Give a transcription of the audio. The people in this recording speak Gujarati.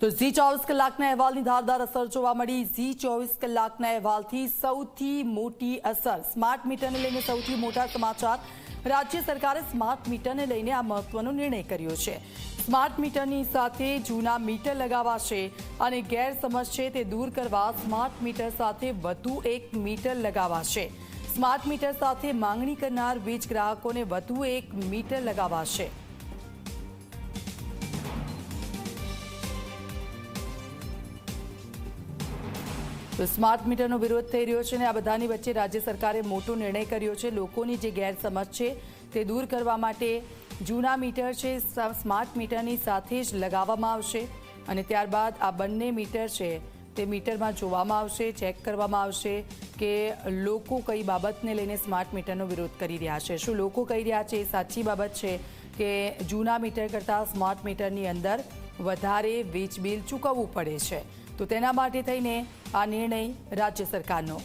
તો ઝી ચોવીસ કલાકના અહેવાલની ધારદાર અસર જોવા મળી. ઝી ચોવીસ કલાકના અહેવાલથી સૌથી મોટી અસર. સ્માર્ટ મીટરને લઈને સૌથી મોટા સમાચાર. રાજ્ય સરકારે સ્માર્ટ મીટરને લઈને આ મહત્વનો નિર્ણય કર્યો છે. સ્માર્ટ મીટરની સાથે જૂના મીટર લગાવાશે અને ગેરસમજ છે તે દૂર કરવા સ્માર્ટ મીટર સાથે વધુ એક મીટર લગાવાશે. સ્માર્ટ મીટર સાથે માંગણી કરનાર વીજ ગ્રાહકોને વધુ એક મીટર લગાવાશે. તો સ્માર્ટ મીટરનો વિરોધ થઈ રહ્યો છે અને આ બધાની વચ્ચે રાજ્ય સરકારે મોટો નિર્ણય કર્યો છે. લોકોની જે ગેરસમજ છે તે દૂર કરવા માટે જૂના મીટર છે સ્માર્ટ મીટરની સાથે જ લગાવવામાં આવશે અને ત્યારબાદ આ બંને મીટર છે તે મીટરમાં જોવામાં આવશે, ચેક કરવામાં આવશે કે લોકો કઈ બાબતને લઈને સ્માર્ટ મીટરનો વિરોધ કરી રહ્યા છે. શું લોકો કહી રહ્યા છે એ સાચી બાબત છે કે જૂના મીટર કરતાં સ્માર્ટ મીટરની અંદર વધારે વીજ બિલ ચૂકવવું પડે છે. તો તેના માટે થઈને આ નિર્ણય રાજ્ય સરકારનો.